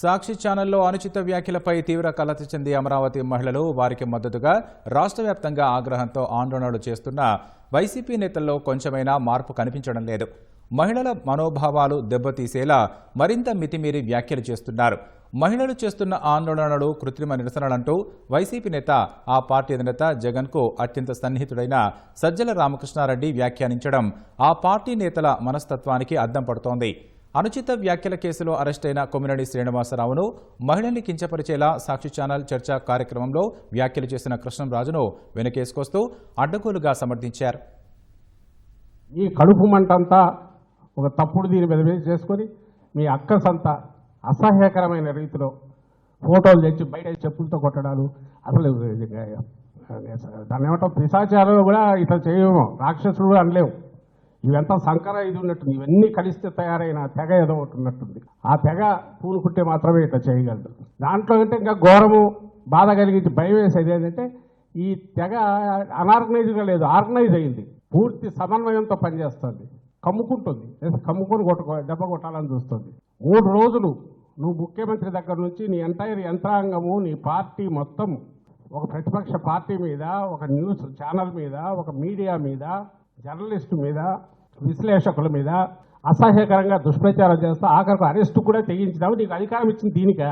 సాక్షి ఛానల్లో అనుచిత వ్యాఖ్యలపై తీవ్ర కలత చెంది అమరావతి మహిళలు వారికి మద్దతుగా రాష్ట్ర వ్యాప్తంగా ఆగ్రహంతో ఆందోళనలు చేస్తున్న వైసీపీ నేతల్లో కొంచెమైనా మార్పు కనిపించడం లేదు. మహిళల మనోభావాలు దెబ్బతీసేలా మరింత మితిమీరి వ్యాఖ్యలు చేస్తున్నారు. మహిళలు చేస్తున్న ఆందోళనలు కృత్రిమ నిరసనలంటూ వైసీపీ నేత ఆ పార్టీ అధినేత జగన్కు అత్యంత సన్నిహితుడైన సజ్జల రామకృష్ణారెడ్డి వ్యాఖ్యానించడం ఆ పార్టీ నేతల మనస్తత్వానికి అద్దం పడుతోంది. అనుచిత వ్యాఖ్యల కేసులో అరెస్టైన కొమ్మిరెడ్డి శ్రీనివాసరావును మహిళల్ని కించపరిచేలా సాక్షి ఛానల్ చర్చా కార్యక్రమంలో వ్యాఖ్యలు చేసిన కృష్ణంరాజును వెనకేసుకొస్తూ అడ్డగోలుగా సమర్థించారు. ఈ కడుపు మంటంతా ఒక తప్పుడు దీని మీద చేసుకొని మీ అక్కసంతా అసహ్యకరమైన రీతిలో ఫోటోలు తెచ్చి బయట చెప్పులతో కొట్టడాలు అసలు దాన్ని ఏమంటాం పిశాచాలు కూడా ఇట్లా చేయము రాక్షసులు కూడా అనలేము ఇవంతా సంకర ఇది ఉన్నట్టుంది. ఇవన్నీ కలిస్తే తయారైన తెగ ఏదో ఒకటి ఉన్నట్టుంది. ఆ తెగ పూనుకుంటే మాత్రమే ఇట్లా చేయగలరు దాంట్లో అంటే ఇంకా ఘోరము బాధ కలిగించి భయం వేసేది ఏంటంటే ఈ తెగ అనార్గనైజ్గా లేదు ఆర్గనైజ్ అయింది. పూర్తి సమన్వయంతో పనిచేస్తుంది. కమ్ముకుంటుంది. కమ్ముకొని కొట్టుకో దెబ్బ కొట్టాలని చూస్తుంది. మూడు రోజులు నువ్వు ముఖ్యమంత్రి దగ్గర నుంచి నీ ఎంటైర్ యంత్రాంగము నీ పార్టీ మొత్తం ఒక ప్రతిపక్ష పార్టీ మీద ఒక న్యూస్ ఛానల్ మీద ఒక మీడియా మీద జర్నలిస్టు మీద విశ్లేషకుల మీద అసహ్యకరంగా దుష్ప్రచారం చేస్తా ఆఖరికి అరెస్టు కూడా తెగించినావు నీకు అధికారం ఇచ్చింది దీనికా?